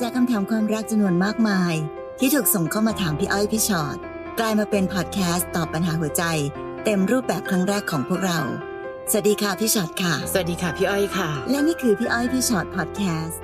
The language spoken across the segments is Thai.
จากคำถามความรักจำนวนมากมาย ที่ถูกส่งเข้ามาถามพี่อ้อยพี่ชอ็อตกลายมาเป็นพอดแคสต์ตอบปัญหาหัวใจ เต็มรูปแบบครั้งแรกของพวกเรา สวัสดีค่ะพี่ชอ็อตค่ะ สวัสดีค่ะพี่อ้อยค่ะ และนี่คือพี่อ้อยพี่ชอ็อตพอดแคสต์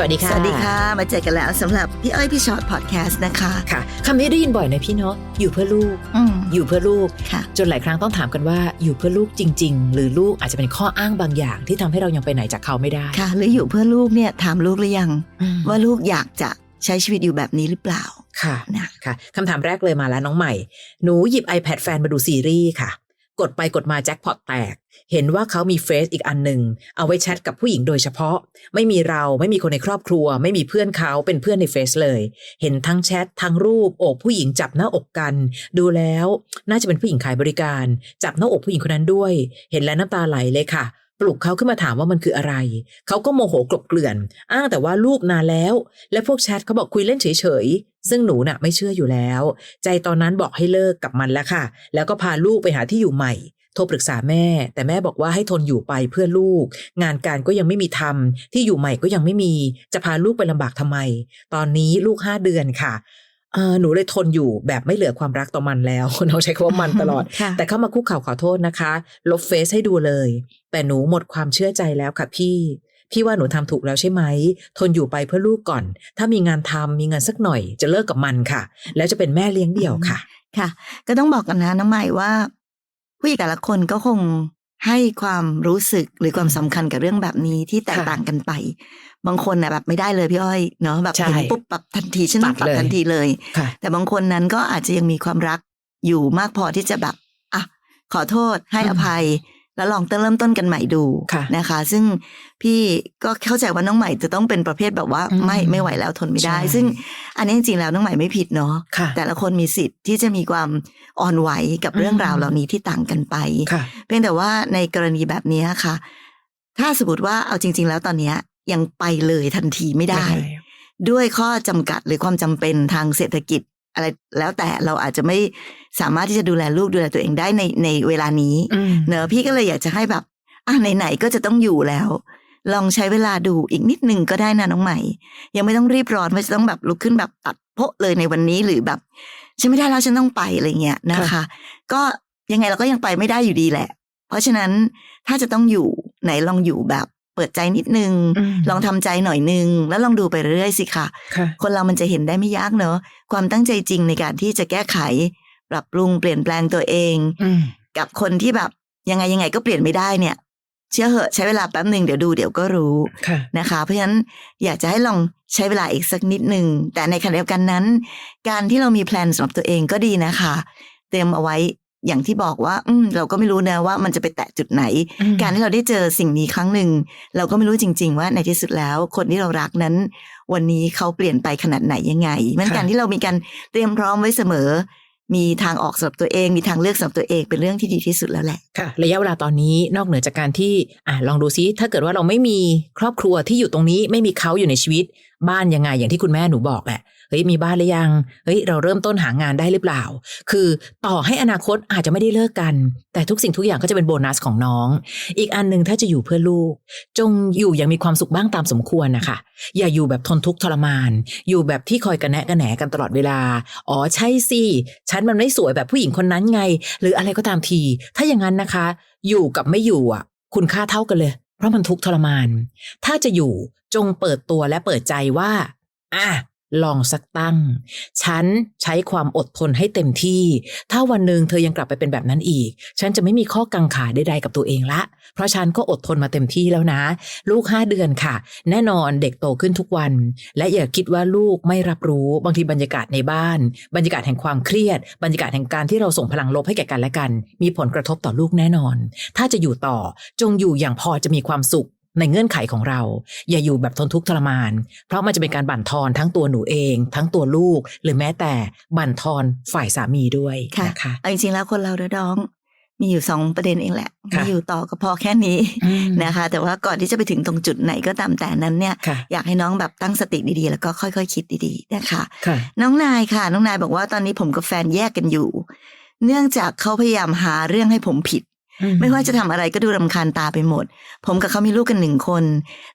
สวัสดีค่ะ สวัสดีค่ะ มาเจอกันแล้วสำหรับพี่อ้อยพี่ชอ็อตพอดแคสต์นะคะ ค่ะคำนี้ได้ยินบ่อยนะพี่เนาะ อยู่เพื่อลูกอืมอยู่เพื่อลูกค่ะจนหลายครั้งต้องถามกันว่า อยู่เพื่อลูกจริง ๆ หรือลูกอาจจะเป็นข้ออ้างบางอย่าง ที่ทำให้เรายังไปไหนจากเขาไม่ได้ ค่ะ หรืออยู่เพื่อลูกเนี่ยถามลูกหรือยังอืมว่าลูกอยากจะใช้ชีวิตอยู่แบบนี้หรือเปล่า ค่ะ นะค่ะคำถามแรกเลยมาแล้วน้องใหม่ หนูหยิบ iPad แฟนมาดูซีรีส์ค่ะ กดไปกดมาแจ็คพอตแตก เห็นว่าเขามีเฟซอีกอันหนึ่งเอาไว้แชทกับผู้หญิงโดยเฉพาะ ไม่มีเราไม่มีคนในครอบครัว ไม่มีเพื่อนเขาเป็นเพื่อนในเฟซเลย เห็นทั้งแชททั้งรูปอบผู้หญิงจับหน้าอกกัน ดูแล้วน่าจะเป็นผู้หญิงขายบริการ จับหน้าอกผู้หญิงคนนั้นด้วย เห็นแล้วน้ำตาไหลเลยค่ะ ปลุกเขาขึ้นมาถามว่ามันคืออะไร เขาก็โมโหกลบเกลื่อน อ้างแต่ว่าลูกนานแล้ว และพวกแชทเขาบอกคุยเล่นเฉยๆซึ่งหนูน่ะไม่เชื่ออยู่แล้ว ใจตอนนั้นบอกให้เลิกกับมันแล้วค่ะ แล้วก็พาลูกไปหาที่อยู่ใหม่ ทรปรึกษาแม่ แต่แม่บอกว่าให้ทนอยู่ไปเพื่อลูก งานการก็ยังไม่มีทำที่อยู่ใหม่ก็ยังไม่มี จะพาลูกไปลำบากทำไม ตอนนี้ลูกห้าเดือนค่ะเออหนูเลยทนอยู่แบบไม่เหลือความรักต่อมันแล้วน้องใช้คำว่ามันตลอดค่ะแต่เข้ามาคุกเข่าขอโทษนะคะ ลบเฟซให้ดูเลย แต่หนูหมดความเชื่อใจแล้วค่ะพี่พี่ว่าหนูทำถูกแล้วใช่ไหม ทนอยู่ไปเพื่อลูกก่อน ถ้ามีงานทำมีเงินสักหน่อย จะเลิกกับมันค่ะ แล้วจะเป็นแม่เลี้ยงเดี่ยวค่ะ ค่ะ ก็ต้องบอกกันนะน้องใหม่ว่า ผู้หญิงแต่ละคนก็คงให้ความรู้สึกหรือความสำคัญกับเรื่องแบบนี้ที่แตกค่ะต่างกันไป บางคนน่ะแบบไม่ได้เลยพี่อ้อยเนาะแบบใช่เห็นปุ๊บแบบทันทีฉันต้องตัตัดดเลยทันทีเลยค่ะแต่บางคนนั้นก็อาจจะยังมีความรักอยู่มากพอที่จะแบบอะขอโทษให้อืมอภัย แล้วลองเริ่มต้นกันใหม่ดูค่ะนะคะ ซึ่งพี่ก็เข้าใจว่าน้องใหม่จะต้องเป็นประเภทแบบว่าอืมไม่ไม่ไหวแล้วทนไม่ได้ใช่ซึ่งอันนี้จริงๆแล้วน้องใหม่ไม่ผิดเนาะค่ะแต่ละคนมีสิทธิ์ที่จะมีความอ่อนไหวกับเรื่องอืมราวเหล่านี้ที่ต่างกันไปค่ะเพียงแต่ว่าในกรณีแบบนี้ค่ะ ถ้าสมมติว่าเอาจริง ๆ แล้วตอนเนี้ยยังไปเลยทันทีไม่ได้ ด้วยข้อจำกัดหรือความจำเป็นทางเศรษฐกิจ อะไรแล้วแต่เราอาจจะไม่สามารถที่จะดูแลลูกดูแลตัวเองได้ในในเวลานี้อืมเนอะพี่ก็เลยอยากจะให้แบบอะไหนๆก็จะต้องอยู่แล้ว ลองใช้เวลาดูอีกนิดนึงก็ได้นะน้องใหม่ ยังไม่ต้องรีบร้อนว่าจะต้องแบบลุกขึ้นแบบตัดโพะเลยในวันนี้หรือแบบฉันไม่ได้แล้วฉันต้องไปอะไรเงี้ยนะคะค่ะก็ยังไงเราก็ยังไปไม่ได้อยู่ดีแหละ เพราะฉะนั้นถ้าจะต้องอยู่ไหนลองอยู่แบบ เปิดใจนิดนึงอืมลองทำใจหน่อยนึง แล้วลองดูไปเรื่อยๆสิค่ะค่ะ คนเรามันจะเห็นได้ไม่ยากเนอะความตั้งใจจริงในการที่จะแก้ไข ปรับปรุงเปลี่ยนแปลงตัวเองอืมกับคนที่แบบยังไงยังไงก็เปลี่ยนไม่ได้เนี่ย เชื่อเหอะใช้เวลาแป๊บหนึ่งเดี๋ยวดูเดี๋ยวก็รู้ค่ะนะคะ เพราะฉะนั้นอยากจะให้ลองใช้เวลาอีกสักนิดหนึ่งแต่ในขณะเดียวกันนั้น การที่เรามีแพลนสำหรับตัวเองก็ดีนะคะ เตรียมเอาไว้ อย่างที่บอกว่า อืมเราก็ไม่รู้นะว่ามันจะไปแตะจุดไหนอืมการที่เราได้เจอสิ่งนี้ครั้งหนึ่ง เราก็ไม่รู้จริง ๆ ว่าในที่สุดแล้ว คนที่เรารักนั้น วันนี้เขาเปลี่ยนไปขนาดไหนยังไงมันค่ะการที่เรามีการเตรียมพร้อมไว้เสมอ มีทางออกสำหรับตัวเอง มีทางเลือกสำหรับตัวเองเป็นเรื่องที่ดีที่สุดแล้วแหละค่ะระยะเวลาตอนนี้นอกเหนือจากการที่อะลองดูซิถ้าเกิดว่าเราไม่มีครอบครัวที่อยู่ตรงนี้ไม่มีเขาอยู่ในชีวิต บ้านยังไงอย่างที่คุณแม่หนูบอกแหละ เฮ้ยมีบ้านหรือยังเฮ้ยเราเริ่มต้นหางานได้หรือเปล่า คือต่อให้อนาคตอาจจะไม่ได้เลิกกัน แต่ทุกสิ่งทุกอย่างก็จะเป็นโบนัสของน้อง อีกอันหนึ่งถ้าจะอยู่เพื่อลูก จงอยู่อย่างมีความสุขบ้างตามสมควรนะคะอย่าอยู่แบบทนทุกข์ทรมาน อยู่แบบที่คอยกระแนะกระแหนกันตลอดเวลา อ๋อใช่สิฉันมันไม่สวยแบบผู้หญิงคนนั้นไง หรืออะไรก็ตามที ถ้าอย่างนั้นนะคะ อยู่กับไม่อยู่อะ คุณค่าเท่ากันเลย เพราะมันทุกข์ทรมาน ถ้าจะอยู่จงเปิดตัวและเปิดใจว่า อะ ลองสักตั้ง ฉันใช้ความอดทนให้เต็มที่ ถ้าวันหนึ่งเธอยังกลับไปเป็นแบบนั้นอีก ฉันจะไม่มีข้อกังขาใดๆกับตัวเองละ เพราะฉันก็อดทนมาเต็มที่แล้วนะ ลูกห้าเดือนค่ะ แน่นอนเด็กโตขึ้นทุกวัน และอย่าคิดว่าลูกไม่รับรู้ บางทีบรรยากาศในบ้าน บรรยากาศแห่งความเครียด บรรยากาศแห่งการที่เราส่งพลังลบให้แก่กันและกัน มีผลกระทบต่อลูกแน่นอน ถ้าจะอยู่ต่อจงอยู่อย่างพอจะมีความสุข ในเงื่อนไขของเรา อย่าอยู่แบบทนทุกข์ทรมาน เพราะมันจะเป็นการบั่นทอนทั้งตัวหนูเอง ทั้งตัวลูก หรือแม้แต่บั่นทอนฝ่ายสามีด้วยค่ะนะคะเอาจริงๆแล้วคนเราเด้อดอง มีอยู่สองประเด็นเองแหละค่ะมีอยู่ต่อก็พอแค่นี้อืมนะคะ แต่ว่าก่อนที่จะไปถึงตรงจุดไหนก็ตามแต่นั้นเนี่ยค่ะอยากให้น้องแบบตั้งสติดีๆ แล้วก็ค่อยๆ คิดดีๆนะคะค่ะน้องนายค่ะ น้องนายบอกว่าตอนนี้ผมกับแฟนแยกกันอยู่ เนื่องจากเขาพยายามหาเรื่องให้ผมผิด ไม่ว่าจะทำอะไรก็ดูรำคาญตาไปหมด ผมกับเขามีลูกกันหนึ่งคน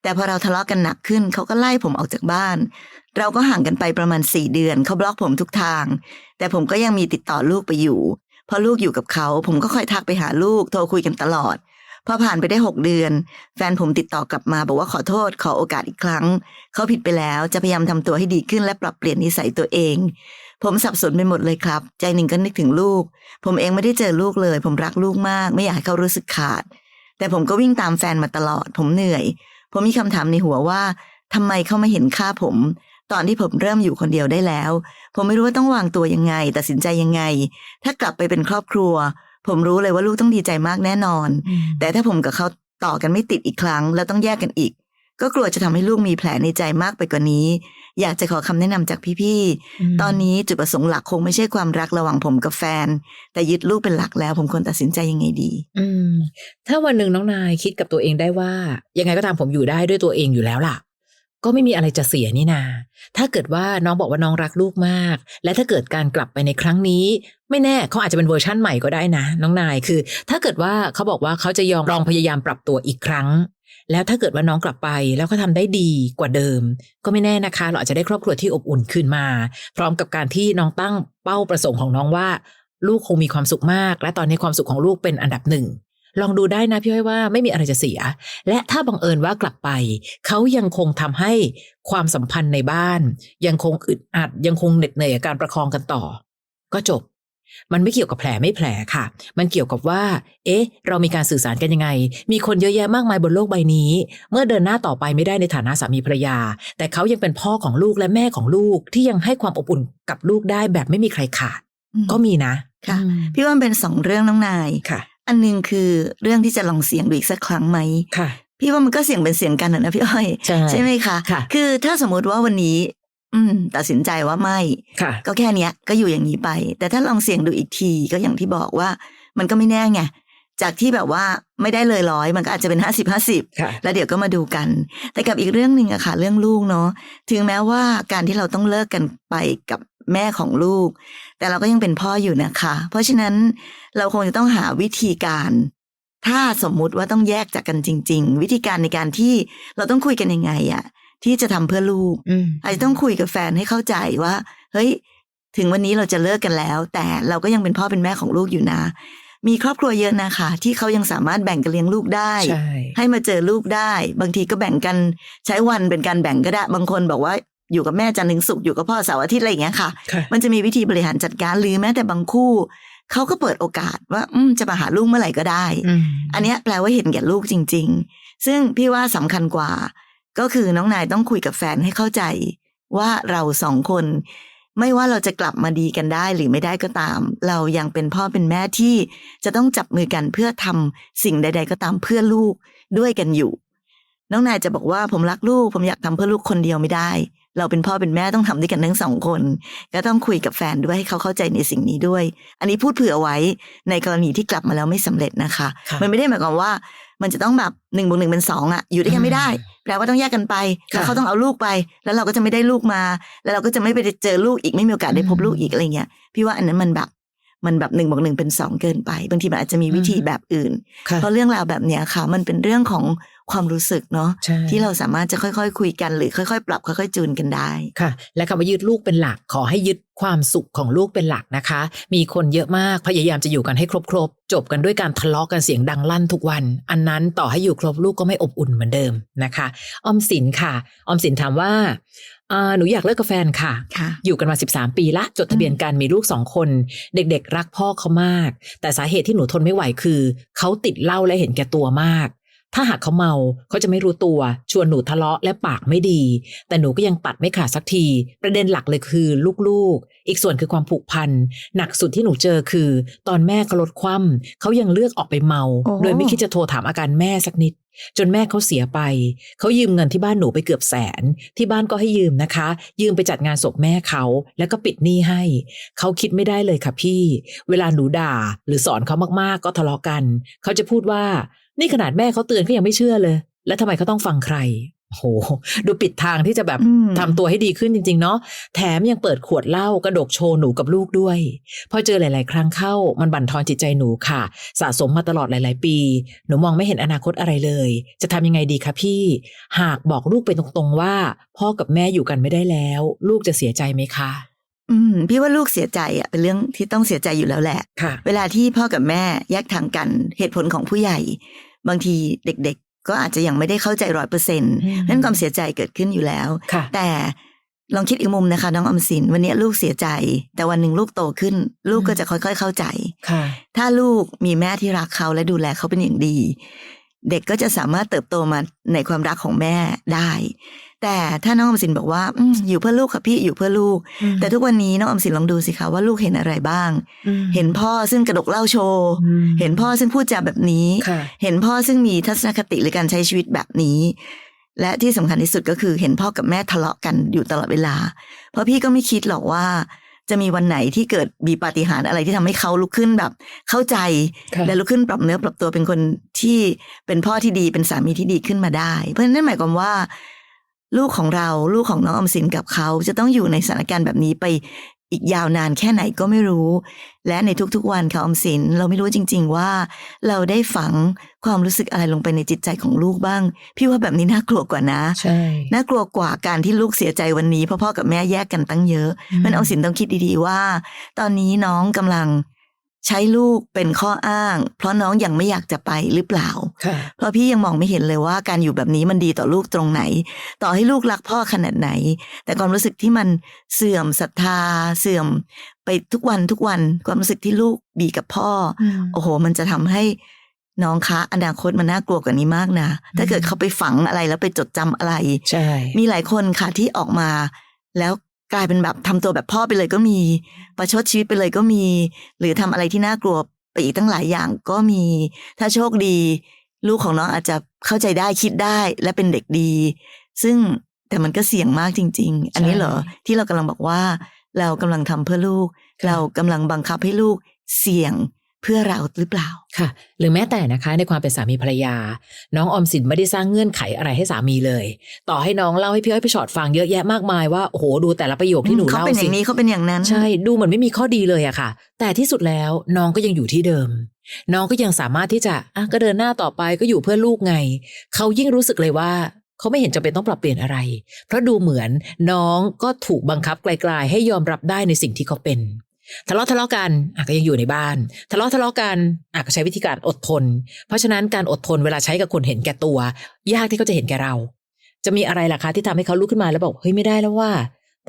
แต่พอเราทะเลาะกันหนักขึ้น เขาก็ไล่ผมออกจากบ้าน เราก็ห่างกันไปประมาณสี่เดือน เขาบล็อกผมทุกทาง แต่ผมก็ยังมีติดต่อลูกไปอยู่ พอลูกอยู่กับเขา ผมก็คอยทักไปหาลูก โทรคุยกันตลอด พอผ่านไปได้หกเดือน แฟนผมติดต่อกลับมาบอกว่าขอโทษ ขอโอกาสอีกครั้ง เขาผิดไปแล้วจะพยายามทำตัวให้ดีขึ้นและปรับเปลี่ยนนิสัยตัวเองผมสับสนไปหมดเลยครับ ใจหนึ่งก็นึกถึงลูก ผมเองไม่ได้เจอลูกเลย ผมรักลูกมาก ไม่อยากให้เขารู้สึกขาด แต่ผมก็วิ่งตามแฟนมาตลอด ผมเหนื่อย ผมมีคำถามในหัวว่าทำไมเขาไม่เห็นค่าผม ตอนที่ผมเริ่มอยู่คนเดียวได้แล้ว ผมไม่รู้ว่าต้องวางตัวยังไง ตัดสินใจยังไง ถ้ากลับไปเป็นครอบครัว ผมรู้เลยว่าลูกต้องดีใจมากแน่นอน แต่ถ้าผมกับเขาต่อกันไม่ติดอีกครั้ง แล้วต้องแยกกันอีก ก็กลัวจะทำให้ลูกมีแผลในใจมากไปกว่านี้ อยากจะขอคำแนะนำจากพี่ๆ ตอนนี้จุดประสงค์หลักคงไม่ใช่ความรักระหว่างผมกับแฟน แต่ยึดลูกเป็นหลักแล้ว ผมควรตัดสินใจยังไงดี อืม ถ้าวันหนึ่งน้องนายคิดกับตัวเองได้ว่า ยังไงก็ตามผมอยู่ได้ด้วยตัวเองอยู่แล้วล่ะ ก็ไม่มีอะไรจะเสียนี่นา ถ้าเกิดว่าน้องบอกว่าน้องรักลูกมาก และถ้าเกิดการกลับไปในครั้งนี้ ไม่แน่เขาอาจจะเป็นเวอร์ชั่นใหม่ก็ได้นะ น้องนายคือ ถ้าเกิดว่าเขาบอกว่าเขาจะยอมลองพยายามปรับตัวอีกครั้ง แล้วถ้าเกิดว่าน้องกลับไปแล้วก็ทำได้ดีกว่าเดิม ก็ไม่แน่นะคะ เราอาจจะได้ครอบครัวที่อบอุ่นขึ้นมา พร้อมกับการที่น้องตั้งเป้าประสงค์ของน้องว่า ลูกคงมีความสุขมาก และตอนนี้ความสุขของลูกเป็นอันดับหนึ่งลองดูได้นะพี่อ้อยว่าไม่มีอะไรจะเสีย และถ้าบังเอิญว่ากลับไป เขายังคงทำให้ความสัมพันธ์ในบ้าน ยังคงอึดอัด ยังคงเหน็ดเหนื่อยกับการประคองกันต่อ ก็จบ มันไม่เกี่ยวกับแผลไม่แผลค่ะ มันเกี่ยวกับว่า เอ๊ะ เรามีการสื่อสารกันยังไง มีคนเยอะแยะมากมายบนโลกใบนี้ เมื่อเดินหน้าต่อไปไม่ได้ในฐานะสามีภรรยา แต่เขายังเป็นพ่อของลูกและแม่ของลูกที่ยังให้ความอบอุ่นกับลูกได้แบบไม่มีใครขาด ก็มีนะ ค่ะอืมพี่ว่ามันเป็นสองเรื่องน้องนาย ค่ะ อันหนึงคือเรื่องที่จะลองเสี่ยงดูอีกสักครั้งไหมค่ะพี่ว่ามันก็เสี่ยงเป็นเสี่ยงกันนะนะพี่อ้อย ใช่ไหมคะค่ะคือถ้าสมมุติว่าวันนี้ อืม ตัดสินใจว่าไม่ค่ะก็แค่เนี้ย ก็อยู่อย่างนี้ไป แต่ถ้าลองเสี่ยงดูอีกทีก็อย่างที่บอกว่า มันก็ไม่แน่ไงจากที่แบบว่าไม่ได้เลยร้อยมันก็อาจจะเป็นห้าสิบห้าสิบค่ะแล้วเดี๋ยวก็มาดูกัน แต่กับอีกเรื่องหนึ่งอะค่ะ เรื่องลูกเนาะถึงแม้ว่าการที่เราต้องเลิกกันไปกับแม่ของลูก แต่เราก็ยังเป็นพ่ออยู่นะคะ เพราะฉะนั้นเราคงจะต้องหาวิธีการ ถ้าสมมุติว่าต้องแยกจากกันจริง ๆ วิธีการในการที่เราต้องคุยกันยังไงอะ ที่จะทำเพื่อลูกอืมอาจจะต้องคุยกับแฟนให้เข้าใจว่า เฮ้ย ถึงวันนี้เราจะเลิกกันแล้ว แต่เราก็ยังเป็นพ่อเป็นแม่ของลูกอยู่นะ มีครอบครัวเยอะนะคะที่เขายังสามารถแบ่งกันเลี้ยงลูกได้ใช่ให้มาเจอลูกได้ บางทีก็แบ่งกันใช้วันเป็นการแบ่งก็ได้ บางคนบอกว่าอยู่กับแม่จันทร์ถึงศุกร์อยู่กับพ่อเสาร์อาทิตย์อะไรอย่างเงี้ยค่ะค่ะมันจะมีวิธีบริหารจัดการหรือแม้แต่บางคู่เขาก็เปิดโอกาสว่าอืมจะมาหาลูกเมื่อไหร่ก็ได้อืมอันเนี้ยแปลว่าเห็นแก่ลูกจริง ๆ ซึ่งพี่ว่าสำคัญกว่า ก็คือน้องนายต้องคุยกับแฟนให้เข้าใจ ว่าเราสองคน ไม่ว่าเราจะกลับมาดีกันได้หรือไม่ได้ก็ตาม เรายังเป็นพ่อเป็นแม่ที่จะต้องจับมือกันเพื่อทำสิ่งใด ๆ ก็ตามเพื่อลูกด้วยกันอยู่ น้องนายจะบอกว่าผมรักลูก ผมอยากทำเพื่อลูกคนเดียวไม่ได้ เราเป็นพ่อเป็นแม่ต้องทำด้วยกันทั้งสองคน ก็ต้องคุยกับแฟนด้วยให้เขาเข้าใจในสิ่งนี้ด้วย อันนี้พูดเผื่อไว้ในกรณีที่กลับมาแล้วไม่สำเร็จนะคะค่ะมันไม่ได้หมายความว่า มันจะต้องแบบหนึ่งบวกหนึ่งเป็นสองอะอยู่ด้วยกันไม่ได้แปลว่าต้องแยกกันไปแล้วค่ะเขาต้องเอาลูกไป แล้วเราก็จะไม่ได้ลูกมา แล้วเราก็จะไม่ไปเจอลูกอีกไม่มีโอกาสได้พบอืมลูกอีกอะไรเงี้ยพี่ว่าอันนั้นมันแบบ มันแบบหนึ่งบวกหนึ่งเป็นสองเกินไป บางทีมันอาจจะมีวิธีอืมแบบอื่นค่ะเพราะเรื่องราวแบบเนี้ยค่ะ มันเป็นเรื่องของความรู้สึกเนาะใช่ที่เราสามารถจะค่อยๆ คุยกันหรือค่อยๆ ปรับค่อยๆ จูนกันได้ค่ะ และคำว่ายึดลูกเป็นหลักขอให้ยึดความสุขของลูกเป็นหลักนะคะ มีคนเยอะมากพยายามจะอยู่กันให้ครบๆจบกันด้วยการทะเลาะกันเสียงดังลั่นทุกวัน อันนั้นต่อให้อยู่ครบลูกก็ไม่อบอุ่นเหมือนเดิมนะคะ ออมสินค่ะ ออมสินถามว่าอ่า หนูอยากเลิกกับแฟนค่ะค่ะอยู่กันมา 13 ปีละจดทะเบียนกันมีลูกสองคน เด็กๆ รักพ่อเขามาก แต่สาเหตุที่หนูทนไม่ไหวคือ เขาติดเหล้าและเห็นแก่ตัวมาก ถ้าหากเขาเมาเขาจะไม่รู้ตัว ชวนหนูทะเลาะและปากไม่ดี แต่หนูก็ยังตัดไม่ขาดสักที ประเด็นหลักเลยคือลูกๆ อีกส่วนคือความผูกพันหนักสุดที่หนูเจอคือ ตอนแม่เขาลดคว่ำเขายังเลือกออกไปเมาโอ้โดยไม่คิดจะโทรถามอาการแม่สักนิด จนแม่เขาเสียไป เขายืมเงินที่บ้านหนูไปเกือบแสน ที่บ้านก็ให้ยืมนะคะ ยืมไปจัดงานศพแม่เขา แล้วก็ปิดหนี้ให้ เขาคิดไม่ได้เลยค่ะพี่ เวลาหนูด่า หรือสอนเขามากๆ ก็ทะเลาะกัน เขาจะพูดว่า นี่ขนาดแม่เขาเตือนเขายังไม่เชื่อเลย แล้วทำไมเขาต้องฟังใคร โห ดูปิดทางที่จะแบบอืมทำตัวให้ดีขึ้นจริง ๆ เนาะแถมยังเปิดขวดเหล้ากระดกโชว์หนูกับลูกด้วย พอเจอหลาย ๆ ครั้งเข้ามันบั่นทอนจิตใจหนูค่ะ สะสมมาตลอดหลาย ๆ ปี หนูมองไม่เห็นอนาคตอะไรเลย จะทำยังไงดีคะพี่ หากบอกลูกไปตรง ๆ ว่า พ่อกับแม่อยู่กันไม่ได้แล้ว ลูกจะเสียใจไหมคะ อืม พี่ว่าลูกเสียใจอะเป็นเรื่องที่ต้องเสียใจอยู่แล้วแหละค่ะ เวลาที่พ่อกับแม่แยกทางกันเหตุผลของผู้ใหญ่ บางทีเด็กๆ ก็อาจจะยังไม่ได้เข้าใจร้อยเปอร์เซ็นต์อืมนั้นความเสียใจเกิดขึ้นอยู่แล้วค่ะแต่ลองคิดอีกมุมนะคะ น้องอมสินวันนี้ลูกเสียใจ แต่วันหนึ่งลูกโตขึ้น ลูกก็จะค่อย ๆ เข้าใจค่ะถ้าลูกมีแม่ที่รักเขาและดูแลเขาเป็นอย่างดี เด็กก็จะสามารถเติบโตมาในความรักของแม่ได้ แต่ถ้าน้องอมสินบอกว่าอมอยู่เพื่อลูกค่ะพี่อยู่เพื่อลูก แต่ทุกวันนี้น้องอมสินลองดูสิคะว่าลูกเห็นอะไรบ้าง เห็นพ่อซึ่งกระดกเหล้าโชว์อืมเห็นพ่อซึ่งพูดจาแบบนี้ค่ะเห็นพ่อซึ่งมีทัศนคติหรือการใช้ชีวิตแบบนี้ และที่สำคัญที่สุดก็คือเห็นพ่อกับแม่ทะเลาะกันอยู่ตลอดเวลา เพราะพี่ก็ไม่คิดหรอกว่าจะมีวันไหนที่เกิดมีปาฏิหาริย์อะไรที่ทำให้เขาลุกขึ้นแบบ เข้าใจค่ะและลุกขึ้นปรับเนื้อปรับตัวเป็นคนที่เป็นพ่อที่ดีเป็นสามีที่ดีขึ้นมาได้ เพราะฉะนั้นนั่นหมายความว่า ลูกของเราลูกของน้องออมสินกับเขาจะต้องอยู่ในสถานการณ์แบบนี้ไปอีกยาวนานแค่ไหนก็ไม่รู้ และในทุกๆวันค่ะออมสินเราไม่รู้จริง ๆ ว่า เราได้ฝังความรู้สึกอะไรลงไปในจิตใจของลูกบ้าง พี่ว่าแบบนี้น่ากลัวกว่านะใช่น่ากลัวกว่าการที่ลูกเสียใจวันนี้เพราะพ่อกับแม่แยกกันตั้งเยอะอืมมันเอาสินต้องคิดดีๆว่า ตอนนี้น้องกำลัง ใช้ลูกเป็นข้ออ้าง เพราะน้องยังไม่อยากจะไปหรือเปล่าค่ะเพราะพี่ยังมองไม่เห็นเลยว่าการอยู่แบบนี้มันดีต่อลูกตรงไหน ต่อให้ลูกรักพ่อขนาดไหน แต่ความรู้สึกที่มันเสื่อมศรัทธา เสื่อมไปทุกวันทุกวันความรู้สึกที่ลูกบีกับพ่ออโอ้โห มันจะทำให้น้องคะอนาคตมันน่ากลัวกว่านี้มากนะถ้าเกิดเขาไปฝังอะไรแล้วไปจดจำอะไร ใช่ มีหลายคนค่ะที่ออกมาแล้ว กลายเป็นแบบทำตัวแบบพ่อไปเลยก็มี ประชดชีวิตไปเลยก็มี หรือทำอะไรที่น่ากลัวไปอีกตั้งหลายอย่างก็มี ถ้าโชคดี ลูกของน้องอาจจะเข้าใจได้คิดได้และเป็นเด็กดี ซึ่งแต่มันก็เสี่ยงมากจริง ๆ อันนี้เหรอที่เรากำลังบอกว่า เรากำลังทำเพื่อลูก เรากำลังบังคับให้ลูกเสี่ยง เพื่อเราหรือเปล่าค่ะ หรือแม้แต่นะคะ ในความเป็นสามีภรรยา น้องออมสินไม่ได้สร้างเงื่อนไขอะไรให้สามีเลย ต่อให้น้องเล่าให้พี่อ้อยพี่ชอตฟังเยอะแยะมากมายว่าโอ้โหดูแต่ละประโยคที่หนูเขาเล่าเป็นอสิย่างนี้เขาเป็นอย่างนั้น ใช่ดูเหมือนไม่มีข้อดีเลยอะค่ะ แต่ที่สุดแล้วน้องก็ยังอยู่ที่เดิม น้องก็ยังสามารถที่จะอะก็เดินหน้าต่อไปก็อยู่เพื่อลูกไงเขายิ่งรู้สึกเลยว่าเขาไม่เห็นจำเป็นต้องปรับเปลี่ยนอะไร เพราะดูเหมือนน้องก็ถูกบังคับไกล ๆ ให้ยอมรับได้ในสิ่งที่เขาเป็น ทะเลาะทะเลาะกันอะก็ยังอยู่ในบ้าน ทะเลาะทะเลาะกันอะก็ใช้วิธีการอดทน เพราะฉะนั้นการอดทนเวลาใช้กับคนเห็นแก่ตัว ยากที่เขาจะเห็นแก่เรา จะมีอะไรล่ะคะที่ทำให้เขาลุกขึ้นมาแล้วบอกเฮ้ยไม่ได้แล้วว่า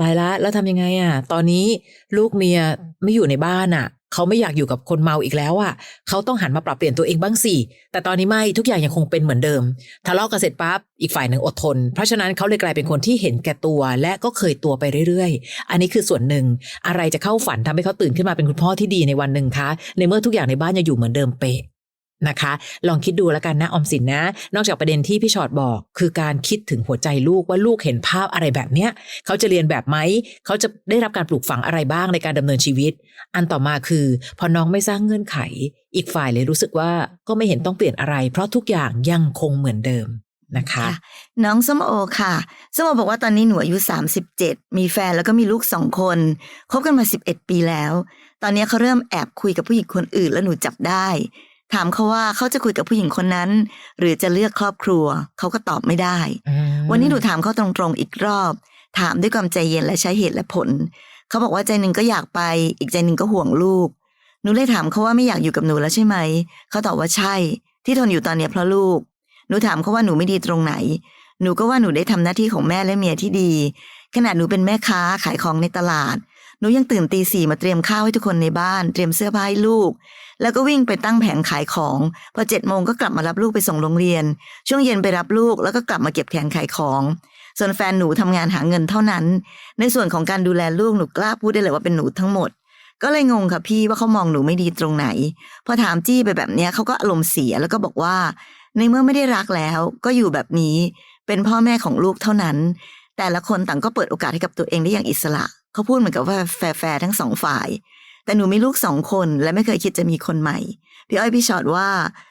ตายละแล้วทำยังไงอะ ตอนนี้ลูกเมียไม่อยู่ในบ้านอะ เขาไม่อยากอยู่กับคนเมาอีกแล้วอะเขาต้องหันมาปรับเปลี่ยนตัวเองบ้างสิแต่ตอนนี้ไม่ทุกอย่างยังคงเป็นเหมือนเดิมทะเลาะกันเสร็จปั๊บอีกฝ่ายหนึ่งอดทน เพราะฉะนั้นเขาเลยกลายเป็นคนที่เห็นแก่ตัว และก็เคยตัวไปเรื่อยๆ อันนี้คือส่วนหนึ่งอะไรจะเข้าฝันทำให้เขาตื่นขึ้นมาเป็นคุณพ่อที่ดีในวันหนึ่งคะ ในเมื่อทุกอย่างในบ้านยังอยู่เหมือนเดิมเป๊ะ นะคะ ลองคิดดูแล้วกันนะออมสินนะ นอกจากประเด็นที่พี่ชอดบอก คือการคิดถึงหัวใจลูกว่าลูกเห็นภาพอะไรแบบเนี้ยเขาจะเรียนแบบไหมเขาจะได้รับการปลูกฝังอะไรบ้างในการดำเนินชีวิต อันต่อมาคือ พอน้องไม่สร้างเงื่อนไข อีกฝ่ายเลยรู้สึกว่าก็ไม่เห็นต้องเปลี่ยนอะไร เพราะทุกอย่างยังคงเหมือนเดิมนะคะคะน้องส้มโอค่ะส้มโอบอกว่าตอนนี้หนูอายุ 37 มีแฟนแล้วก็มีลูกสองคนคบกันมา 11 ปีแล้ว ตอนนี้เขาเริ่มแอบคุยกับผู้หญิงคนอื่นแล้วหนูจับได้ ถามเขาว่าเขาจะคุยกับผู้หญิงคนนั้น หรือจะเลือกครอบครัว เขาก็ตอบไม่ได้ วันนี้หนูถามเขาตรงๆอีกรอบ ถามด้วยความใจเย็นและใช้เหตุและผล เขาบอกว่าใจหนึ่งก็อยากไป อีกใจหนึ่งก็ห่วงลูก หนูเลยถามเขาว่าไม่อยากอยู่กับหนูแล้วใช่ไหม เขาตอบว่าใช่ ที่ทนอยู่ตอนเนี้ยเพราะลูก หนูถามเขาว่าหนูไม่ดีตรงไหน หนูก็ว่าหนูได้ทำหน้าที่ของแม่และเมียที่ดี ขนาดหนูเป็นแม่ค้าขายของในตลาด หนูยังตื่นตีสี่มาเตรียมข้าวให้ทุกคนในบ้าน เตรียมเสื้อผ้าให้ลูก แล้วก็วิ่งไปตั้งแผงขายของ พอเจ็ดโมงก็กลับมารับลูกไปส่งโรงเรียน ช่วงเย็นไปรับลูกแล้วก็กลับมาเก็บแผงขายของ ส่วนแฟนหนูทำงานหาเงินเท่านั้น ในส่วนของการดูแลลูกหนูกล้าพูดได้เลยว่าเป็นหนูทั้งหมด ก็เลยงงค่ะพี่ว่าเขามองหนูไม่ดีตรงไหน พอถามจี้ไปแบบเนี้ยเขาก็อารมณ์เสียแล้วก็บอกว่า ในเมื่อไม่ได้รักแล้ว ก็อยู่แบบนี้เป็นพ่อแม่ของลูกเท่านั้น แต่ละคนต่างก็เปิดโอกาสให้กับตัวเองได้อย่างอิสระ เขาพูดเหมือนกับว่าแฟร์ทั้งสองฝ่าย แต่หนูมีลูกสองคนและไม่เคยคิดจะมีคนใหม่ พี่อ้อยพี่ชอตว่า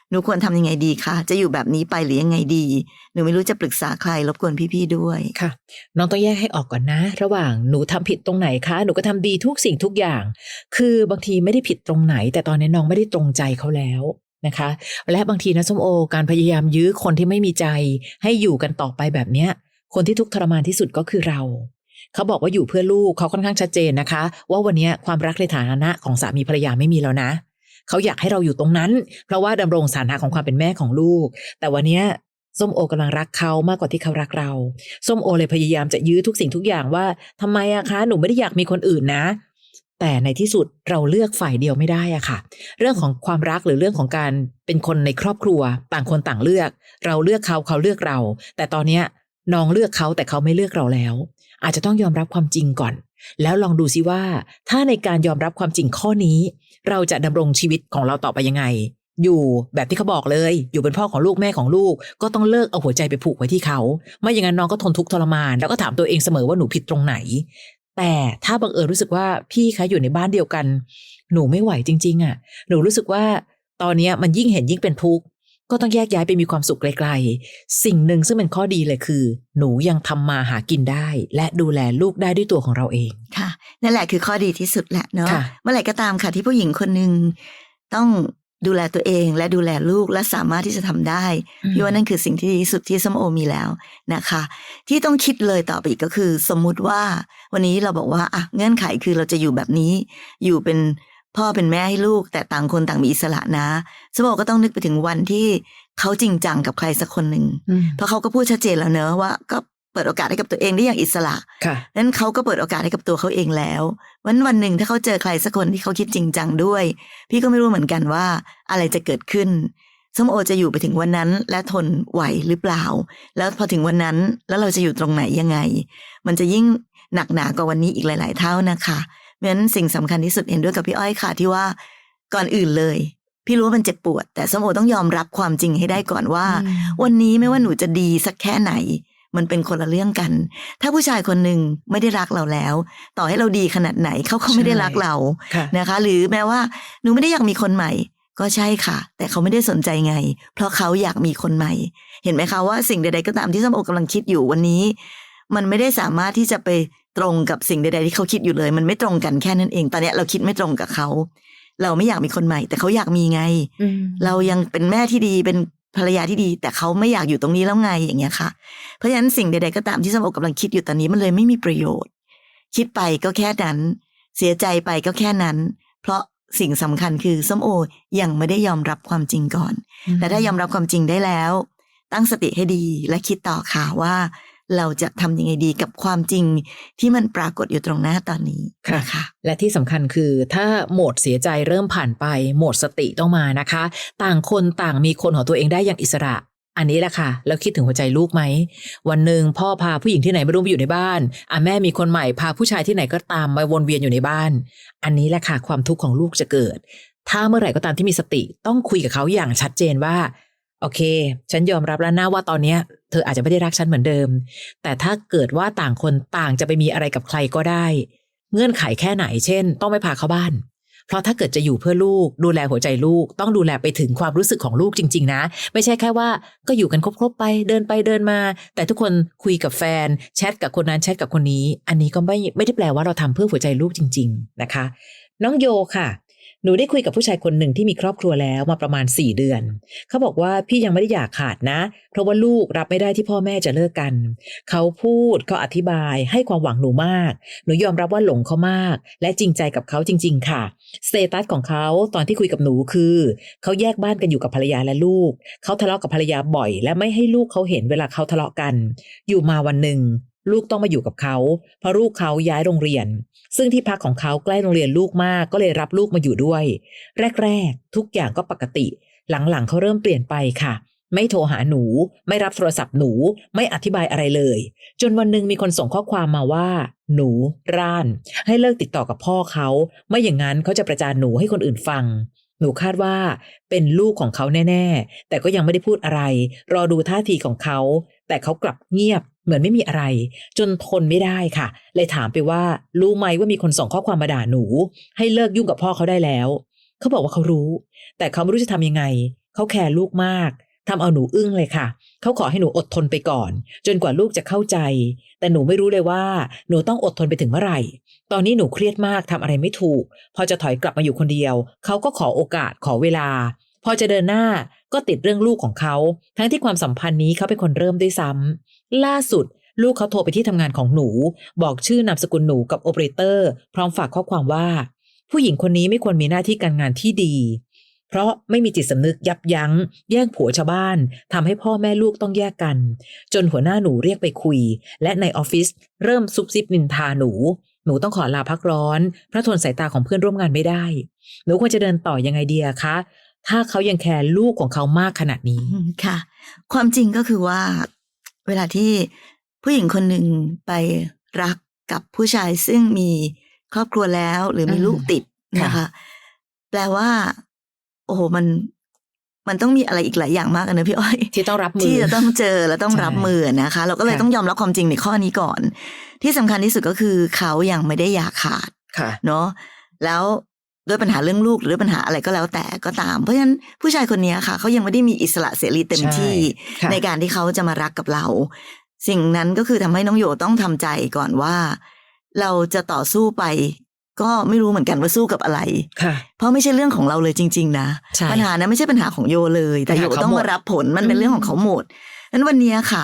หนูควรทำยังไงดีคะจะอยู่แบบนี้ไปหรือยังไงดี หนูไม่รู้จะปรึกษาใครรบกวนพี่ๆด้วยค่ะ น้องต้องแยกให้ออกก่อนนะ ระหว่างหนูทำผิดตรงไหนคะหนูก็ทำดีทุกสิ่งทุกอย่าง คือบางทีไม่ได้ผิดตรงไหน แต่ตอนนี้น้องไม่ได้ตรงใจเขาแล้วนะคะ และบางทีนะส้มโอ การพยายามยื้อคนที่ไม่มีใจ ให้อยู่กันต่อไปแบบเนี้ยคนที่ทุกข์ทรมานที่สุดก็คือเรา เขาบอกว่าอยู่เพื่อลูกเขาค่อนข้างชัดเจนนะคะ ว่าวันนี้ความรักในฐานะของสามีภรรยาไม่มีแล้วนะเขาอยากให้เราอยู่ตรงนั้น เพราะว่าดำรงสถานะของความเป็นแม่ของลูก แต่วันนี้ส้มโอกำลังรักเขามากกว่าที่เขารักเรา ส้มโอเลยพยายามจะยื้อทุกสิ่งทุกอย่างว่าทำไมอะคะหนูไม่ได้อยากมีคนอื่นนะ แต่ในที่สุดเราเลือกฝ่ายเดียวไม่ได้อะค่ะ เรื่องของความรักหรือเรื่องของการเป็นคนในครอบครัว ต่างคนต่างเลือก เราเลือกเขาเขาเลือกเรา แต่ตอนเนี้ยน้องเลือกเขาแต่เขาไม่เลือกเราแล้ว อาจจะต้องยอมรับความจริงก่อน แล้วลองดูซิว่า ถ้าในการยอมรับความจริงข้อนี้ เราจะดำรงชีวิตของเราต่อไปยังไง อยู่แบบที่เขาบอกเลย อยู่เป็นพ่อของลูกแม่ของลูก ก็ต้องเลิกเอาหัวใจไปผูกไว้ที่เขา ไม่อย่างนั้นน้องก็ทนทุกข์ทรมาน แล้วก็ถามตัวเองเสมอว่าหนูผิดตรงไหน แต่ถ้าบังเอิญรู้สึกว่าพี่คะอยู่ในบ้านเดียวกัน หนูไม่ไหวจริง ๆอะ หนูรู้สึกว่าตอนนี้มันยิ่งเห็นยิ่งเป็นทุกข์ ก็ต้องแยกย้ายไปมีความสุขไกลๆ สิ่งหนึ่งซึ่งเป็นข้อดีเลยคือ หนูยังทำมาหากินได้ และดูแลลูกได้ด้วยตัวของเราเองค่ะ นั่นแหละคือข้อดีที่สุดแหละเนาะค่ะเมื่อไหร่ก็ตามค่ะที่ผู้หญิงคนหนึ่งต้องดูแลตัวเองและดูแลลูกและสามารถที่จะทำได้พี่ว่านั่นคือสิ่งที่ดีที่สุดที่ส้มโอมีแล้วนะคะ ที่ต้องคิดเลยต่อไปอีกก็คือ สมมุติว่า วันนี้เราบอกว่าอะเงื่อนไขคือเราจะอยู่แบบนี้ อยู่เป็น พ่อเป็นแม่ให้ลูกแต่ต่างคนต่างมีอิสระนะส้มโอก็ต้องนึกไปถึงวันที่เขาจริงจังกับใครสักคนหนึ่งอืมเพราะเขาก็พูดชัดเจนแล้วเนอะว่าก็เปิดโอกาสให้กับตัวเองได้อย่างอิสระค่ะนั้นเขาก็เปิดโอกาสให้กับตัวเขาเองแล้ว วันวันหนึ่งถ้าเขาเจอใครสักคนที่เขาคิดจริงจังด้วย พี่ก็ไม่รู้เหมือนกันว่าอะไรจะเกิดขึ้นส้มโอจะอยู่ไปถึงวันนั้นและทนไหวหรือเปล่า แล้วพอถึงวันนั้นแล้วเราจะอยู่ตรงไหนยังไง มันจะยิ่งหนักหนากว่าวันนี้อีกหลาย ๆ เท่านะคะ เพราะฉะนั้นสิ่งสำคัญที่สุดเห็นด้วยกับพี่อ้อยค่ะที่ว่าก่อนอื่นเลย พี่รู้ว่ามันเจ็บปวด แต่ส้มโอต้องยอมรับความจริงให้ได้ก่อนว่าอืมวันนี้ไม่ว่าหนูจะดีสักแค่ไหน มันเป็นคนละเรื่องกัน ถ้าผู้ชายคนหนึ่งไม่ได้รักเราแล้ว ต่อให้เราดีขนาดไหนเขาก็ไม่ได้รักเราค่ะนะคะ หรือแม้ว่าหนูไม่ได้อยากมีคนใหม่ก็ใช่ค่ะ แต่เขาไม่ได้สนใจไง เพราะเขาอยากมีคนใหม่ เห็นไหมคะว่าสิ่งใดๆก็ตามที่ส้มโอกำลังคิดอยู่วันนี้ มันไม่ได้สามารถที่จะไป ตรงกับสิ่งใดๆที่เขาคิดอยู่เลย มันไม่ตรงกันแค่นั้นเอง ตอนเนี้ยเราคิดไม่ตรงกับเขา เราไม่อยากมีคนใหม่ แต่เขาอยากมีไงอืมเรายังเป็นแม่ที่ดีเป็นภรรยาที่ดี แต่เขาไม่อยากอยู่ตรงนี้แล้วไงอย่างเงี้ยค่ะ เพราะฉะนั้นสิ่งใดๆก็ตามที่ส้มโอกำลังคิดอยู่ตอนนี้มันเลยไม่มีประโยชน์ คิดไปก็แค่นั้น เสียใจไปก็แค่นั้น เพราะสิ่งสำคัญคือส้มโอยังไม่ได้ยอมรับความจริงก่อน แต่ถ้ายอมรับความจริงได้แล้ว ตั้งสติให้ดีและคิดต่อค่ะว่า เราจะทำยังไงดีกับความจริงที่มันปรากฏอยู่ตรงหน้าตอนนี้ค่ะนะคะและที่สำคัญคือถ้าโหมดเสียใจเริ่มผ่านไป โหมดสติต้องมานะคะ ต่างคนต่างมีคนของตัวเองได้อย่างอิสระอันนี้แหละค่ะ แล้วคิดถึงหัวใจลูกไหม วันหนึ่งพ่อพาผู้หญิงที่ไหนไม่รู้มาอยู่ในบ้านอะแม่มีคนใหม่พาผู้ชายที่ไหนก็ตามมาวนเวียนอยู่ในบ้าน อันนี้แหละค่ะ ความทุกข์ของลูกจะเกิด ถ้าเมื่อไหร่ก็ตามที่มีสติต้องคุยกับเขาอย่างชัดเจนว่า โอเค ฉันยอมรับแล้วนะว่าตอนเนี้ย เธออาจจะไม่ได้รักฉันเหมือนเดิม แต่ถ้าเกิดว่าต่างคนต่างจะไปมีอะไรกับใครก็ได้ เงื่อนไขแค่ไหน เช่น ต้องไม่พาเข้าบ้าน เพราะถ้าเกิดจะอยู่เพื่อลูก ดูแลหัวใจลูก ต้องดูแลไปถึงความรู้สึกของลูกจริง ๆ นะ ไม่ใช่แค่ว่าก็อยู่กันครบๆไปเดินไปเดินมา แต่ทุกคนคุยกับแฟน แชทกับคนนั้นแชทกับคนนี้ อันนี้ก็ไม่ไม่ได้แปลว่าเราทำเพื่อหัวใจลูกจริง ๆ นะคะ น้องโยค่ะ หนูได้คุยกับผู้ชายคนหนึ่งที่มีครอบครัวแล้วมาประมาณ 4 เดือน เขาบอกว่าพี่ยังไม่ได้อยากขาดนะ เพราะว่าลูกรับไม่ได้ที่พ่อแม่จะเลิกกัน เขาพูดเขาอธิบายให้ความหวังหนูมาก หนูยอมรับว่าหลงเขามาก และจริงใจกับเขาจริง ๆ ค่ะสเตตัสของเขาตอนที่คุยกับหนูคือ เขาแยกบ้านกันอยู่กับภรรยาและลูก เขาทะเลาะกับภรรยาบ่อย และไม่ให้ลูกเขาเห็นเวลาเขาทะเลาะกัน อยู่มาวันหนึ่ง ลูกต้องมาอยู่กับเขา เพราะลูกเขาย้ายโรงเรียน ซึ่งที่พักของเขาใกล้โรงเรียนลูกมากก็เลยรับลูกมาอยู่ด้วย แรกๆ ทุกอย่างก็ปกติ หลังๆเขาเริ่มเปลี่ยนไปค่ะ ไม่โทรหาหนู ไม่รับโทรศัพท์หนู ไม่อธิบายอะไรเลย จนวันหนึ่งมีคนส่งข้อความมาว่า หนูร่าน ให้เลิกติดต่อกับพ่อเขาไม่อย่างนั้นเขาจะประจานหนูให้คนอื่นฟังหนูคาดว่าเป็นลูกของเขาแน่ ๆ แต่ก็ยังไม่ได้พูดอะไร รอดูท่าทีของเขา แต่เขากลับเงียบเหมือนไม่มีอะไร จนทนไม่ได้ค่ะ เลยถามไปว่า รู้ไหมว่ามีคนส่งข้อความมาด่าหนู ให้เลิกยุ่งกับพ่อเขาได้แล้ว เขาบอกว่าเขารู้ แต่เขาไม่รู้จะทำยังไง เขาแคร์ลูกมากทำเอาหนูอึ้งเลยค่ะ เขาขอให้หนูอดทนไปก่อน จนกว่าลูกจะเข้าใจ แต่หนูไม่รู้เลยว่า หนูต้องอดทนไปถึงเมื่อไหร่ ตอนนี้หนูเครียดมากทำอะไรไม่ถูก พอจะถอยกลับมาอยู่คนเดียว เขาก็ขอโอกาสขอเวลา พอจะเดินหน้าก็ติดเรื่องลูกของเขา ทั้งที่ความสัมพันธ์นี้เขาเป็นคนเริ่มด้วยซ้ำล่าสุด ลูกเขาโทรไปที่ทำงานของหนู บอกชื่อนามสกุลหนูกับโอเปอเรเตอร์ พร้อมฝากข้อความว่า ผู้หญิงคนนี้ไม่ควรมีหน้าที่การงานที่ดี เพราะไม่มีจิตสำนึกยับยั้ง แย่งผัวชาวบ้านทำให้พ่อแม่ลูกต้องแยกกัน จนหัวหน้าหนูเรียกไปคุย และในออฟฟิศเริ่มซุบซิบนินทาหนูหนูต้องขอลาพักร้อนเพราะทนสายตาของเพื่อนร่วมงานไม่ได้ หนูควรจะเดินต่อยังไงเดีอะคะ ถ้าเขายังแคร์ลูกของเขามากขนาดนี้อืมค่ะ ความจริงก็คือว่า เวลาที่ผู้หญิงคนหนึ่งไปรักกับผู้ชายซึ่งมีครอบครัวแล้ว หรือมีอืมลูกติดค่ะนะคะ แปลว่า โอ้โหมันมันต้องมีอะไรอีกหลายอย่างมากอะนะพี่อ้อย ที่ต้องรับมือที่จะต้องเจอและต้องใช่รับมือนะคะ เราก็เลยค่ะต้องยอมรับความจริงในข้อนี้ก่อน ที่สำคัญที่สุดก็คือเขายังไม่ได้อยากขาดค่ะ เนาะแล้ว ด้วยปัญหาเรื่องลูกหรือปัญหาอะไรก็แล้วแต่ก็ตาม เพราะฉะนั้นผู้ชายคนนี้ค่ะเขายังไม่ได้มีอิสระเสรีเต็มใช่ที่ค่ะในการที่เขาจะมารักกับเรา สิ่งนั้นก็คือทำให้น้องโยต้องทำใจก่อนว่า เราจะต่อสู้ไป ก็ไม่รู้เหมือนกันว่าสู้กับอะไรค่ะเพราะไม่ใช่เรื่องของเราเลยจริง ๆ นะใช่ปัญหานั้นไม่ใช่ปัญหาของโยเลย แต่ปัญโยหาเขาต้องหมดมารับผลมันเป็นอืมเรื่องของเขาหมดนั้นวันนี้ค่ะ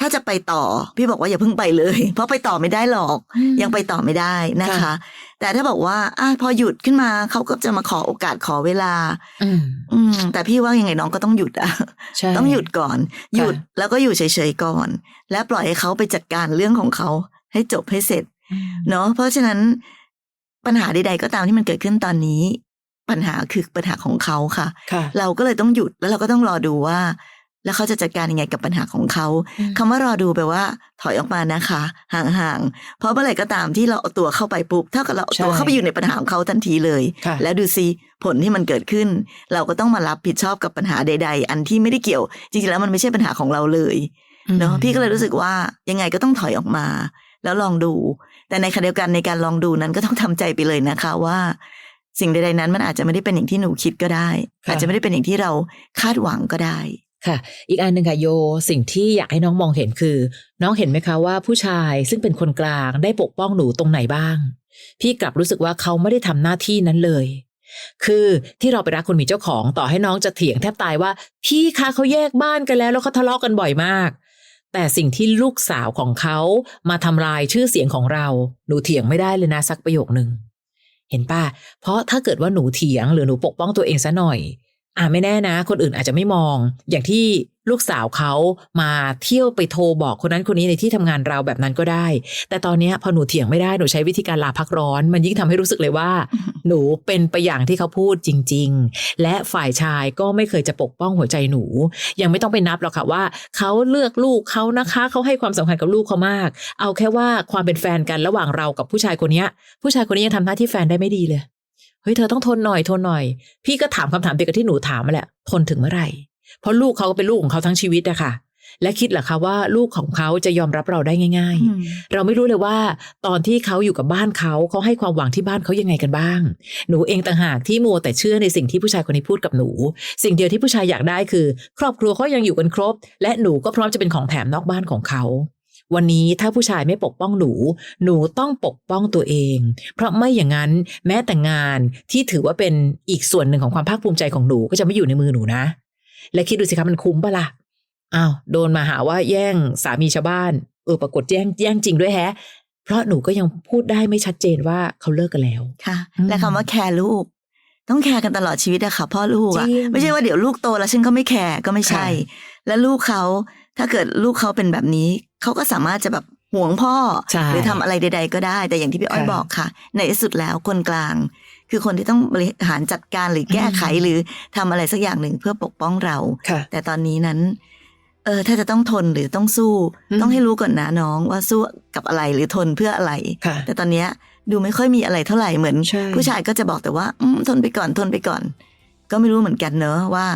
ถ้าจะไปต่อ พี่บอกว่าอย่าเพิ่งไปเลย เพราะไปต่อไม่ได้หรอก ยังไปต่อไม่ได้นะคะค่ะ แต่ถ้าบอกว่าอะพอหยุดขึ้นมาเขาก็จะมาขอโอกาสขอเวลา อืมอืมแต่พี่ว่ายังไงน้องก็ต้องหยุดอะใช่ต้องหยุดก่อน หยุดแล้วก็อยู่เฉยๆก่อน และปล่อยให้เขาไปจัดการเรื่องของเขาให้จบให้เสร็จอืมเนาะเพราะฉะนั้นปัญหาใดๆก็ตามที่มันเกิดขึ้นตอนนี้ ปัญหาคือปัญหาของเขาค่ะค่ะเราก็เลยต้องหยุดแล้วเราก็ต้องรอดูว่า แล้วเขาจะจัดการยังไงกับปัญหาของเขาอืมคำว่ารอดูแปลว่า ถอยออกมานะคะ ห่างๆ เพราะเมื่อไหร่ก็ตามที่เราเอาตัวเข้าไปปุ๊บเท่ากับเราเอาตัวใช่เข้าไปอยู่ในปัญหาของเขาทันทีเลยค่ะแล้วดูซิผลที่มันเกิดขึ้น เราก็ต้องมารับผิดชอบกับปัญหาใด ๆ อันที่ไม่ได้เกี่ยว จริงๆแล้วมันไม่ใช่ปัญหาของเราเลยเนาะพี่ก็เลยรู้สึกว่ายังไงก็ต้องถอยออกมา แล้วลองดู แต่ในขณะเดียวกันในการลองดูนั้นก็ต้องทำใจไปเลยนะคะว่าสิ่งใดๆนั้นมันอาจจะไม่ได้เป็นอย่างที่หนูคิดก็ได้ค่ะอาจจะไม่ได้เป็นอย่างที่เราคาดหวังก็ได้ ค่ะ อีกอันหนึ่งค่ะโยสิ่งที่อยากให้น้องมองเห็นคือ น้องเห็นไหมคะว่าผู้ชายซึ่งเป็นคนกลางได้ปกป้องหนูตรงไหนบ้าง พี่กลับรู้สึกว่าเขาไม่ได้ทำหน้าที่นั้นเลย คือที่เราไปรักคนมีเจ้าของต่อให้น้องจะเถียงแทบตายว่า พี่คะเขาแยกบ้านกันแล้วแล้วเขาทะเลาะกันบ่อยมาก แต่สิ่งที่ลูกสาวของเขามาทำลายชื่อเสียงของเรา หนูเถียงไม่ได้เลยนะสักประโยคหนึ่งเห็นป่ะเพราะถ้าเกิดว่าหนูเถียงหรือหนูปกป้องตัวเองซะหน่อย อ่าไม่แน่นะ คนอื่นอาจจะไม่มอง อย่างที่ลูกสาวเขามาเที่ยวไปโทรบอกคนนั้นคนนี้ในที่ทำงานเราแบบนั้นก็ได้ แต่ตอนนี้พอหนูเถียงไม่ได้หนูใช้วิธีการลาพักร้อน มันยิ่งทำให้รู้สึกเลยว่า หนูเป็นไปอย่างที่เขาพูดจริง ๆ และฝ่ายชายก็ไม่เคยจะปกป้องหัวใจหนู ยังไม่ต้องไปนับหรอกค่ะว่าเขาเลือกลูกเขานะคะ เขาให้ความสำคัญกับลูกเขามาก เอาแค่ว่าความเป็นแฟนกันระหว่างเรากับผู้ชายคนนี้ผู้ชายคนนี้ยังทำหน้าที่แฟนได้ไม่ดีเลย ฮ้ยเธอต้องทนหน่อยทนหน่อย พี่ก็ถามคำถามเดียวกับที่หนูถามมาแหละทนถึงเมื่อไหร่ เพราะลูกเขาก็เป็นลูกของเขาทั้งชีวิตอะค่ะ และคิดเหรอคะว่าลูกของเขาจะยอมรับเราได้ง่าย ๆ เราไม่รู้เลยว่า ตอนที่เขาอยู่กับบ้านเขาเขาให้ความหวังที่บ้านเขายังไงกันบ้าง หนูเองต่างหากที่มัวแต่เชื่อในสิ่งที่ผู้ชายคนนี้พูดกับหนู สิ่งเดียวที่ผู้ชายอยากได้คือ ครอบครัวเขายังอยู่กันครบ และหนูก็พร้อมจะเป็นของแถมนอกบ้านของเขา วันนี้ถ้าผู้ชายไม่ปกป้องหนู หนูต้องปกป้องตัวเอง เพราะไม่อย่างนั้นแม้แต่งานที่ถือว่าเป็นอีกส่วนหนึ่งของความภาคภูมิใจของหนูก็จะไม่อยู่ในมือหนูนะ และคิดดูสิคะมันคุ้มปะล่ะอ้าวโดนมาหาว่าแย่งสามีชาวบ้าน เออปรากฏแย่งแย่งจริงด้วยแฮะ เพราะหนูก็ยังพูดได้ไม่ชัดเจนว่าเขาเลิกกันแล้วค่ะอืมและคำว่าแคร์ลูกต้องแคร์กันตลอดชีวิตอะค่ะพ่อลูกอะจริงไม่ใช่ว่าเดี๋ยวลูกโตแล้วฉันก็ไม่แคร์ก็ไม่ใช่ค่ะและลูกเขา ถ้าเกิดลูกเขาเป็นแบบนี้ เขาก็สามารถจะแบบห่วงพ่อใช่หรือทำอะไรใด ๆ ก็ได้ แต่อย่างที่พี่อ้อยค่ะบอกค่ะ ในที่สุดแล้วคนกลาง คือคนที่ต้องบริหารจัดการหรือแก้ไขอืมหรือทำอะไรสักอย่างหนึ่งเพื่อปกป้องเราค่ะแต่ตอนนี้นั้น เออ ถ้าจะต้องทนหรือต้องสู้อืมต้องให้รู้ก่อนนะน้องว่าสู้กับอะไรหรือทนเพื่ออะไรค่ะแต่ตอนเนี้ยดูไม่ค่อยมีอะไรเท่าไหร่เหมือนใช่ผู้ชายก็จะบอกแต่ว่าอืมทนไปก่อนทนไปก่อน ก็ไม่รู้เหมือนกันเนอะว่า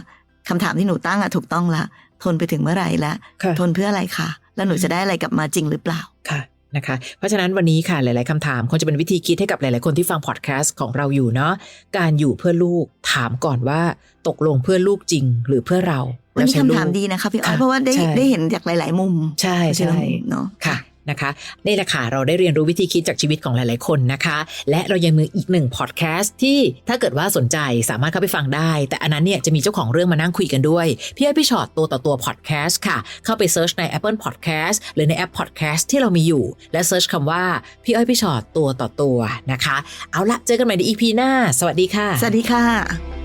คำถามที่หนูตั้งอะถูกต้องละ ทนไปถึงเมื่อไหร่แล้วค่ะทนเพื่ออะไรคะแล้วหนูจะได้อะไรกลับมาจริงหรือเปล่าค่ะนะคะเพราะฉะนั้นวันนี้ค่ะหลาย ๆคำถามคงจะเป็นวิธีคิดให้กับหลาย ๆ คนที่ฟังพอดแคสต์ของเราอยู่เนาะการอยู่เพื่อลูกถามก่อนว่าตกลงเพื่อลูกจริงหรือเพื่อเราวันนี้แล้ใช้คำลูกถามดีนะคะพี่อ้อยค่ะเพราะว่าได้ใช่ได้เห็นจากหลาย ๆ มุม ใช่เพราะฉะใช่นั้นเนาะค่ะ นะคะนี่แหละค่ะเราได้เรียนรู้วิธีคิดจากชีวิตของหลาย ๆ คนนะคะ และเรายังมีอีกหนึ่งพอดแคสต์ที่ถ้าเกิดว่าสนใจสามารถเข้าไปฟังได้ แต่อันนั้นเนี่ยจะมีเจ้าของเรื่องมานั่งคุยกันด้วย พี่อ้อยพี่ชอตตัวต่อตัวพอดแคสต์ค่ะ เข้าไปเซิร์ชใน Apple Podcast หรือในแอป Podcast ที่เรามีอยู่ และเซิร์ชคำว่าพี่อ้อยพี่ชอตตัวต่อตัวนะคะ เอาละเจอกันใหม่ใน EP หน้า สวัสดีค่ะ สวัสดีค่ะ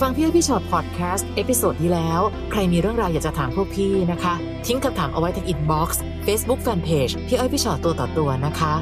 ฟังพี่อ้พี่ชอตพอดแคสต์เอพิโซดที่แล้ว ใครมีเรื่องราวอยากจะถามพวกพี่นะคะ ทิ้งคำถามเอาไว้ที่อินบ็อกซ์เฟซบุ๊กแฟนเพจพี่อ้อยพี่ชอตตัวต่อตัวนะคะ